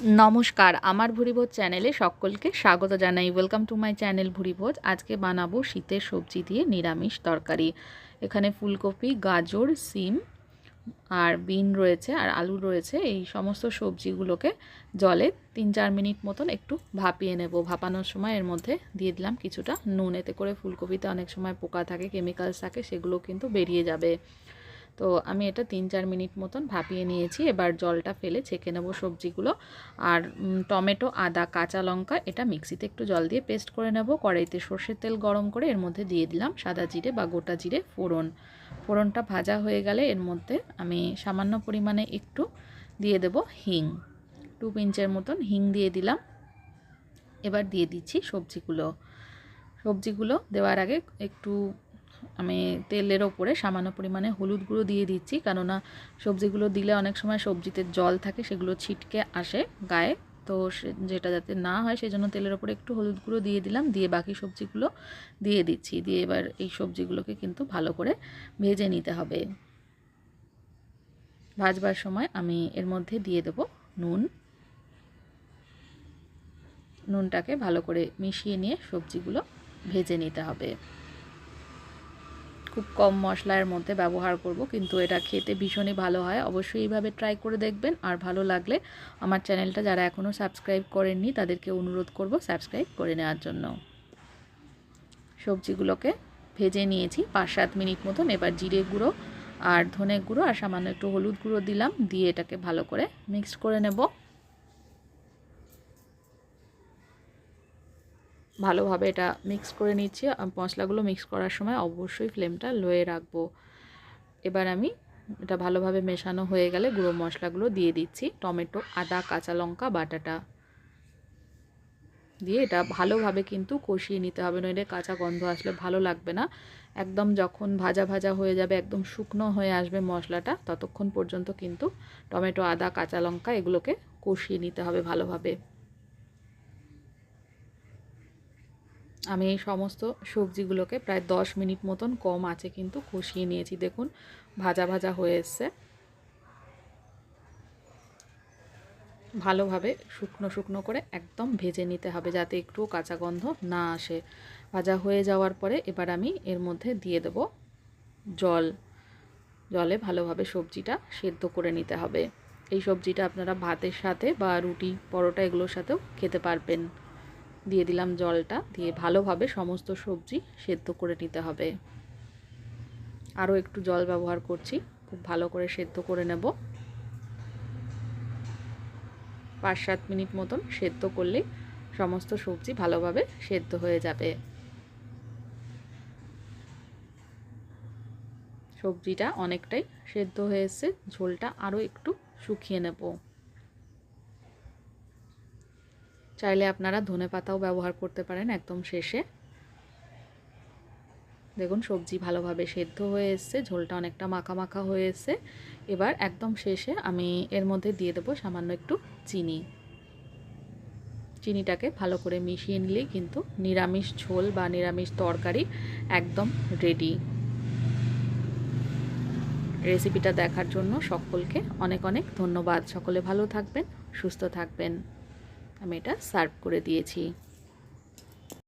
নমস্কার, আমার ভুরিভোজ চ্যানেলে সকলকে স্বাগত জানাই। ওয়েলকাম টু মাই চ্যানেল ভুরিভোজ আজকে বানাবো শীতের সবজি দিয়ে নিরামিষ তরকারি। এখানে ফুলকপি, গাজর, সিম আর বিন রয়েছে আর আলু রয়েছে। এই সমস্ত সবজিগুলোকে জলে তিন চার মিনিট মতন একটু ভাপিয়ে নেব। ভাপানোর সময় এর মধ্যে দিয়ে দিলাম কিছুটা নুন। এতে করে ফুলকপিতে অনেক সময় পোকা থাকে কেমিক্যালস থাকে সেগুলো কিন্তু বেরিয়ে যাবে। তো আমি এটা তিন চার মিনিট মতন ভাপিয়ে নিয়েছি। এবার জলটা ফেলে ছেঁকে নেব সবজিগুলো। আর টমেটো, আদা, কাঁচা লঙ্কা এটা মিক্সিতে একটু জল দিয়ে পেস্ট করে নেব। কড়াইতে সর্ষের তেল গরম করে এর মধ্যে দিয়ে দিলাম সাদা জিরে বা গোটা জিরে ফোড়ন। ফোড়নটা ভাজা হয়ে গেলে এর মধ্যে আমি সামান্য পরিমাণে একটু দিয়ে দেব হিং। টু পিঞ্চের মতন হিং দিয়ে দিলাম। এবার দিয়ে দিচ্ছি সবজিগুলো। সবজিগুলো দেওয়ার আগে একটু আমি তেলের ওপরে সামান্য পরিমাণে হলুদ গুঁড়ো দিয়ে দিচ্ছি। কেননা সবজিগুলো দিলে অনেক সময় সবজিতে জল থাকে, সেগুলো ছিটকে আসে গায়ে। তো যেটা যাতে না হয় সেই জন্য তেলের ওপরে একটু হলুদ গুঁড়ো দিয়ে দিলাম। দিয়ে বাকি সবজিগুলো দিয়ে দিচ্ছি। দিয়ে এবার এই সবজিগুলোকে কিন্তু ভালো করে ভেজে নিতে হবে। ভাজবার সময় আমি এর মধ্যে দিয়ে দেব নুন। নুনটাকে ভালো করে মিশিয়ে নিয়ে সবজিগুলো ভেজে নিতে হবে। খুব কম মশলার মধ্যে ব্যবহার করব, কিন্তু এটা খেতে ভীষণই ভালো হয়। অবশ্যই এইভাবে ট্রাই করে দেখবেন। আর ভালো লাগলে আমার চ্যানেলটা যারা এখনও সাবস্ক্রাইব করেননি, তাদেরকে অনুরোধ করব সাবস্ক্রাইব করে নেওয়ার জন্য। সবজিগুলোকে ভেজে নিয়েছি পাঁচ সাত মিনিট মতন। এবার জিরে গুঁড়ো আর ধনে গুঁড়ো আর সামান্য একটু হলুদ গুঁড়ো দিলাম। দিয়ে এটাকে ভালো করে মিক্সড করে নেব। ভালোভাবে এটা মিক্স করে নিচ্ছি। মশলাগুলো মিক্স করার সময় অবশ্যই ফ্লেমটা লোয়ে রাখব। এবার আমি এটা ভালোভাবে মেশানো হয়ে গেলে গুঁড়ো মশলাগুলো দিয়ে দিচ্ছি। টমেটো, আদা, কাঁচা লঙ্কা, বাটাটা। দিয়ে এটা ভালোভাবে কিন্তু কষিয়ে নিতে হবে, নইলে কাঁচা গন্ধ আসলে ভালো লাগবে না। একদম যখন ভাজা ভাজা হয়ে যাবে, একদম শুকনো হয়ে আসবে মশলাটা, ততক্ষণ পর্যন্ত কিন্তু টমেটো, আদা, কাঁচা লঙ্কা এগুলোকে কষিয়ে নিতে হবে ভালোভাবে। আমি এই সমস্ত সবজিগুলোকে প্রায় দশ মিনিট মতন কম আছে কিন্তু কষিয়ে নিয়েছি। দেখুন, ভাজা ভাজা হয়ে এসছে। ভালোভাবে শুকনো শুকনো করে একদম ভেজে নিতে হবে যাতে একটুও কাঁচা গন্ধ না আসে। ভাজা হয়ে যাওয়ার পরে এবার আমি এর মধ্যে দিয়ে দেব জল। জলে ভালোভাবে সবজিটা সেদ্ধ করে নিতে হবে। এই সবজিটা আপনারা ভাতের সাথে বা রুটি, পরোটা এগুলোর সাথেও খেতে পারবেন। দিয়ে দিলাম জলটা, দিয়ে ভালোভাবে সমস্ত সবজি সেদ্ধ করে নিতে হবে। আরও একটু জল ব্যবহার করছি, খুব ভালো করে সেদ্ধ করে নেব। পাঁচ সাত মিনিট মতন সেদ্ধ করলেই সমস্ত সবজি ভালোভাবে সেদ্ধ হয়ে যাবে। সবজিটা অনেকটাই সেদ্ধ হয়েছে, ঝোলটা আরও একটু শুকিয়ে নেব। চাইলে আপনারা ধনে পাতাও ব্যবহার করতে পারেন একদম শেষে। দেখুন, সবজি ভালোভাবে সেদ্ধ হয়ে এসছে, ঝোলটা অনেকটা মাখা মাখা হয়ে এসছে। এবার একদম শেষে আমি এর মধ্যে দিয়ে দেবো সামান্য একটু চিনি। চিনিটাকে ভালো করে মিশিয়ে নিলেই কিন্তু নিরামিষ ঝোল বা নিরামিষ তরকারি একদম রেডি রেসিপিটা দেখার জন্য সকলকে অনেক অনেক ধন্যবাদ। সকলে ভালো থাকবেন, সুস্থ থাকবেন। আমি এটা সার্ভ করে দিয়েছি।